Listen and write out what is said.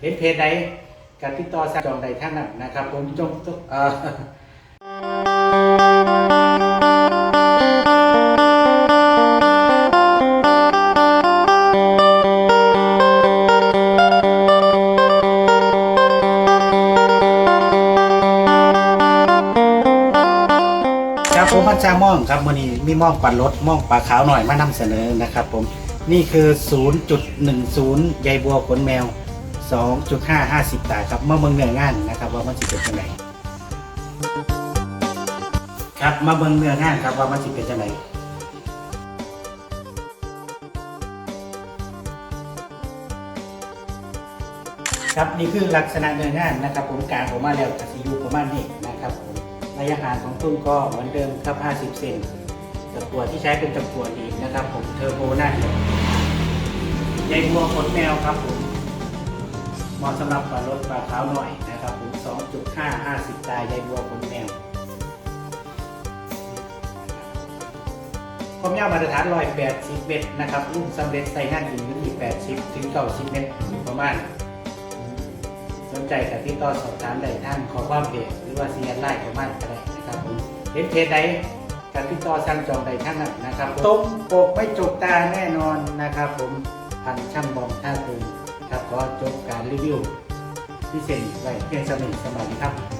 เห็นเพจใดการติดต่อสั่งจองใดท่านนั้นนะครับ ผมจงทุกเอ่อครับผมพันจาม่องครับวันนี้มีม่องปันรถม่องปลาขาวหน่อยมานำเสนอนะครับ ผมนี่คือ 0.10ใยบัวขนแมว 2.550 ตาครับมื่อเมืองเนื้องานนะครับว่ามันสิเป็นจังไงครับมาเบิ่งเนื้องานครับว่ามันสิเป็นจังไงครับนี่คือลักษณะเนื้องานนะครับ ผมกางผมมาแล้วกสิอยูประมาณนี้นะครับผมระยะห่างของตุ้นก็เหมือนเดิมครับ 50 เซนตะกัวที่ใช้เป็นตะกัวดีนะครับ ผมเทอร์โบหน้าเดียวใยบัวขนแมวครับผม เหมาะสำหรับปลารถปลาขาหน่อยนะครับผม 2.5 50 ตายายบัวคนแมวความยาวมาตรฐาน 180 เมตรนะครับรุ่นสำเร็จใส่งานอยู่ที่ 80 ถึง 90 เมตรประมาณ สนใจกับที่ต่อสอบถามได้ทางขอความเพจหรือว่าเซีแอดไลน์ประมาณก็ได้นะครับผมเห็นเพจใดกับที่ต่อสั่งจองใดท่านนะครับตรงปกไม่จกตาแน่นอนนะครับผมพันช่างมองท่าตึง ครับขอจบการรีวิวที่เซ็นไว้เพียงสมิสมัยครับ